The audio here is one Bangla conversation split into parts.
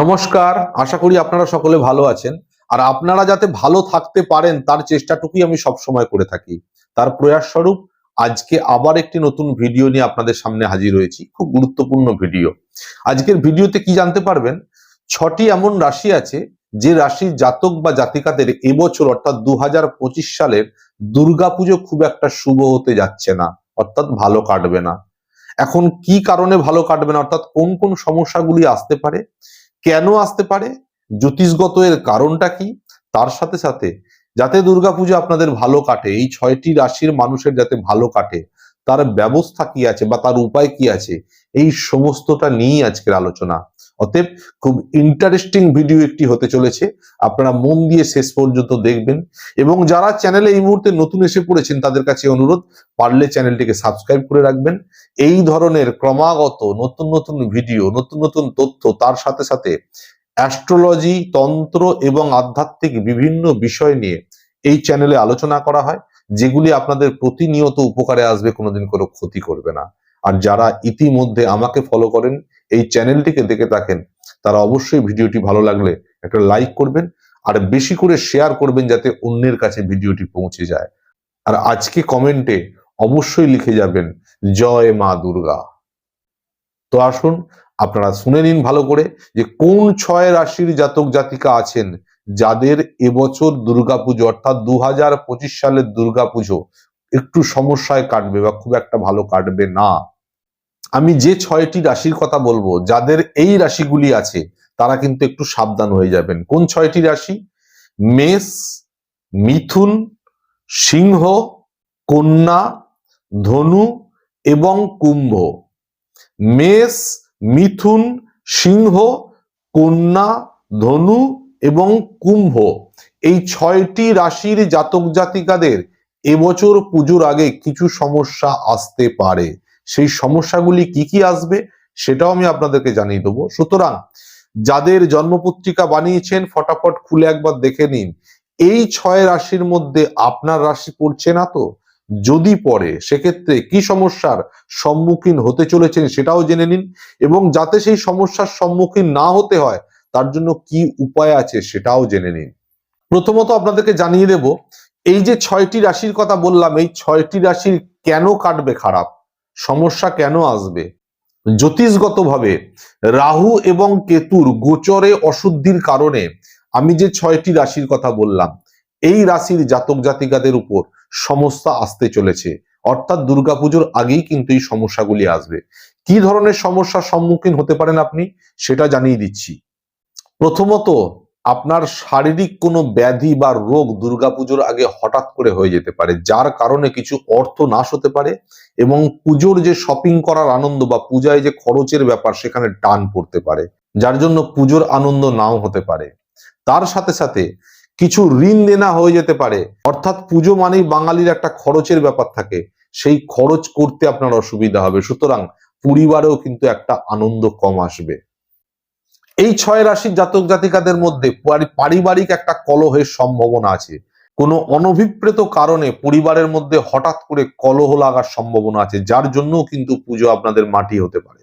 নমস্কার, আশা করি আপনারা সকলে ভালো আছেন। আর আপনারা যাতে ভালো থাকতে পারেন, তার চেষ্টাটুকুই আমি সবসময় করে থাকি। তার প্রয়াস স্বরূপ আজকে আবার একটি নতুন ভিডিও নিয়ে আপনাদের সামনে হাজির হয়েছি। খুব গুরুত্বপূর্ণ ভিডিও। আজকের ভিডিওতে কি জানতে পারবেন? ছটি এমন রাশি আছে, যে রাশির জাতক বা জাতিকাদের এবছর, অর্থাৎ দু হাজার পঁচিশ সালের দুর্গাপুজো খুব একটা শুভ হতে যাচ্ছে না, অর্থাৎ ভালো কাটবে না। এখন কি কারণে ভালো কাটবে না, অর্থাৎ কোন কোন সমস্যাগুলি আসতে পারে? কেন আসতে পারে? জ্যোতিষগত এর কারণটা কি? তার সাথে সাথে যাতে দুর্গাপূজা আপনাদের ভালো কাটে, এই ছয়টি রাশির মানুষের যাতে ভালো কাটে, তার ব্যবস্থা কি আছে বা তার উপায় কি আছে, এই সমস্তটা নিয়েই আজকের আলোচনা। অতএব খুব ইন্টারেস্টিং ভিডিও একটি হতে চলেছে। আপনারা মন দিয়ে শেষ পর্যন্ত দেখবেন এবং যারা চ্যানেলে এই মুহূর্তে নতুন এসে পড়েছেন, তাদের কাছে অনুরোধ, পারলে চ্যানেলটিকে সাবস্ক্রাইব করে রাখবেন। এই ধরনের ক্রমাগত নতুন নতুন ভিডিও নতুন নতুন তথ্য, তার সাথে সাথে অ্যাস্ট্রোলজি তন্ত্র এবং আধ্যাত্মিক বিভিন্ন বিষয় নিয়ে এই চ্যানেলে আলোচনা করা হয়, যেগুলি আপনাদের প্রতিনিয়ত উপকারে আসবে, কোনোদিন কোনো ক্ষতি করবে না। আর যারা ইতিমধ্যে আমাকে ফলো করেন এই চ্যানেলটিকে দেখে থাকেন, তারা অবশ্যই ভিডিওটি ভালো লাগলে একটা লাইক করবেন আর বেশি করে শেয়ার করবেন যাতে অন্যের কাছে ভিডিওটি পৌঁছে যায়। আর আজকে কমেন্টে অবশ্যই লিখে যাবেন, জয় মা দুর্গা। তো আসুন, আপনারা শুনে নিন ভালো করে যে কোন ছয় রাশির জাতক জাতিকা আছেন, যাদের এবছর দুর্গাপুজো অর্থাৎ দু হাজার পঁচিশ সালের দুর্গাপুজো একটু সমস্যায় কাটবে বা খুব একটা ভালো কাটবে না। আমি যে ছয়টি রাশির কথা বলব, যাদের এই রাশিগুলি আছে, তারা কিন্তু একটু সাবধান হয়ে যাবেন। কোন ছয়টি রাশি? মেষ, মিথুন, সিংহ, কন্যা, ধনু এবং কুম্ভ। মেষ, মিথুন, সিংহ, কন্যা, ধনু এবং কুম্ভ। এই ছয়টি রাশির জাতক জাতিকাদের এবছর পুজোর আগে কিছু সমস্যা আসতে পারে। সেই সমস্যাগুলি কি কি আসবে সেটাও আমি আপনাদেরকে জানিয়ে দেবো। সুতরাং যাদের জন্মপত্রিকা বানিয়েছেন, ফটাফট খুলে একবার দেখে নিন। এই ছয় রাশির মধ্যে আপনার রাশি পড়ছে না তো? যদি পড়ে, সেক্ষেত্রে কি সমস্যার সম্মুখীন হতে চলেছেন সেটাও জেনে নিন এবং যাতে সেই সমস্যার সম্মুখীন না হতে হয়, তার জন্য কি উপায় আছে সেটাও জেনে নিন। প্রথমত আপনাদেরকে জানিয়ে দেব, এই যে ছয়টি রাশির কথা বললাম, এই ছয়টি রাশির কেন কাটবে খারাপ? সমস্যা কেন আসবে? জ্যোতিষগতভাবে রাহু এবং কেতুর গোচরে অশুদ্ধির কারণে আমি যে ছয়টি রাশির কথা বললাম, এই রাশির জাতক জাতিকাদের উপর সমস্যা আসতে চলেছে। অর্থাৎ দুর্গাপুজোর আগেই কিন্তু এই সমস্যাগুলি আসবে। কি ধরনের সমস্যার সম্মুখীন হতে পারেন আপনি? সেটা জানিয়ে দিচ্ছি। প্রথমত আপনার শারীরিক কোনো ব্যাধি বা রোগ দুর্গাপুজোর আগে হঠাৎ করে হয়ে যেতে পারে, যার কারণে কিছু অর্থ নাশ হতে পারে এবং পুজোর যে শপিং করার আনন্দ বা পূজায় যে খরচের ব্যাপার সেখানে টান পড়তে পারে, যার জন্য পুজোর আনন্দ নাও হতে পারে। তার সাথে সাথে কিছু ঋণ দেনা হয়ে যেতে পারে, অর্থাৎ পুজো মানেই বাঙালির একটা খরচের ব্যাপার থাকে, সেই খরচ করতে আপনার অসুবিধা হবে। সুতরাং পরিবারেও কিন্তু একটা আনন্দ কম আসবে। এই ছয় রাশির জাতক জাতিকাদের মধ্যে পারিবারিক একটা কলহের সম্ভাবনা আছে। কোনো অনভিপ্রেত কারণে পরিবারের মধ্যে হঠাৎ করে কলহ লাগার সম্ভাবনা আছে, যার জন্য কিন্তু পুজো আপনাদের মাটি হতে পারে।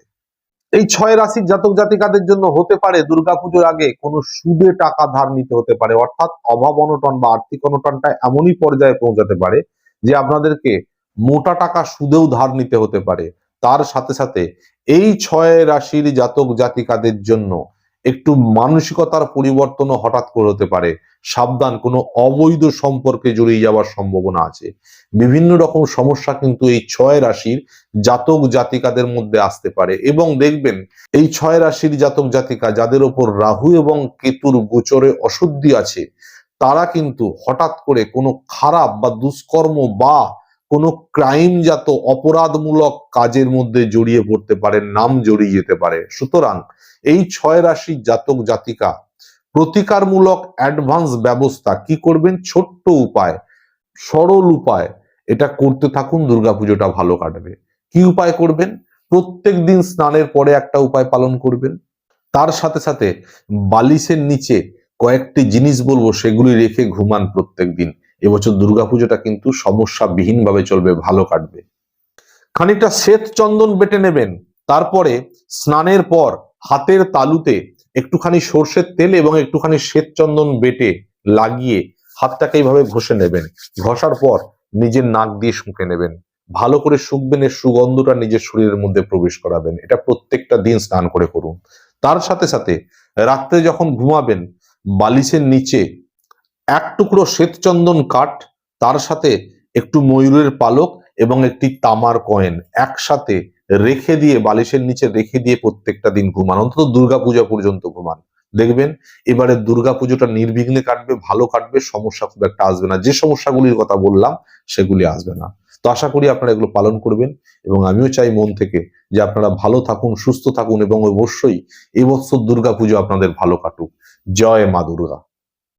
এই ছয় রাশির জাতক জাতিকাদের জন্য হতে পারে দুর্গাপুজোর আগে কোনো সুদে টাকা ধার নিতে হতে পারে, অর্থাৎ অভাব অনটন বা আর্থিক অনটনটা এমনই পর্যায়ে পৌঁছাতে পারে যে আপনাদেরকে মোটা টাকা সুদেও ধার নিতে হতে পারে। তার সাথে সাথে এই ছয় রাশির জাতক জাতিকাদের জন্য একটু মানসিকতার পরিবর্তনও হঠাৎ করে হতে পারে। সাবধান, কোনো অবৈধ সম্পর্কে জড়িয়ে যাওয়ার সম্ভাবনা আছে। বিভিন্ন রকম সমস্যা কিন্তু এই ছয় রাশির জাতক জাতিকাদের মধ্যে আসতে পারে এবং দেখবেন এই ছয় রাশির জাতক জাতিকা যাদের ওপর রাহু এবং কেতুর গোচরে অশুদ্ধি আছে, তারা কিন্তু হঠাৎ করে কোনো খারাপ বা দুষ্কর্ম বা কোনো ক্রাইমজাত অপরাধমূলক কাজের মধ্যে জড়িয়ে পড়তে পারে, নাম জড়িয়ে যেতে পারে। সুতরাং এই ছয় রাশির জাতক জাতিকা প্রতিকারমূলক অ্যাডভান্স ব্যবস্থা কি করবেন? ছোট্ট উপায়, সরল উপায়, এটা করতে থাকুন, দুর্গাপুজোটা ভালো কাটবে। কি উপায় করবেন? প্রত্যেক দিন স্নানের পরে একটা উপায় পালন করবেন। তার সাথে সাথে বালিশের নিচে কয়েকটি জিনিস বলব, সেগুলি রেখে ঘুমান প্রত্যেক দিন। এবছর দুর্গাপুজোটা কিন্তু সমস্যা বিহীনভাবে চলবে, ভালো কাটবে। খানিকটা শ্বেত চন্দন বেটে নেবেন। তারপরে স্নানের পর হাতের তালুতে একটুখানি সর্ষের তেল এবং একটুখানি শ্বেত চন্দন বেটে লাগিয়ে হাতটাকে এইভাবে ঘষে নেবেন। ঘষার পর নিজের নাক দিয়ে শুঁকে নেবেন। ভালো করে শুকবেন, এর সুগন্ধটা নিজের শরীরের মধ্যে প্রবেশ করাবেন। এটা প্রত্যেকটা দিন স্নান করে করুন। তার সাথে সাথে রাত্রে যখন ঘুমাবেন, বালিশের নিচে এক টুকরো শ্বেতচন্দন কাঠ, তার সাথে একটু ময়ূরের পালক এবং একটি তামার কয়েন একসাথে রেখে দিয়ে, বালিশের নিচে রেখে দিয়ে প্রত্যেকটা দিন ঘুমান, অন্তত দুর্গাপূজা পর্যন্ত ঘুমান। দেখবেন, এবারে দুর্গাপুজোটা নির্বিঘ্নে কাটবে, ভালো কাটবে, সমস্যা খুব একটা আসবে না। যে সমস্যাগুলির কথা বললাম, সেগুলি আসবে না। তো আশা করি আপনারা এগুলো পালন করবেন এবং আমিও চাই মন থেকে যে আপনারা ভালো থাকুন, সুস্থ থাকুন এবং অবশ্যই এই বছর দুর্গাপুজো আপনাদের ভালো কাটুক। জয় মা দুর্গা।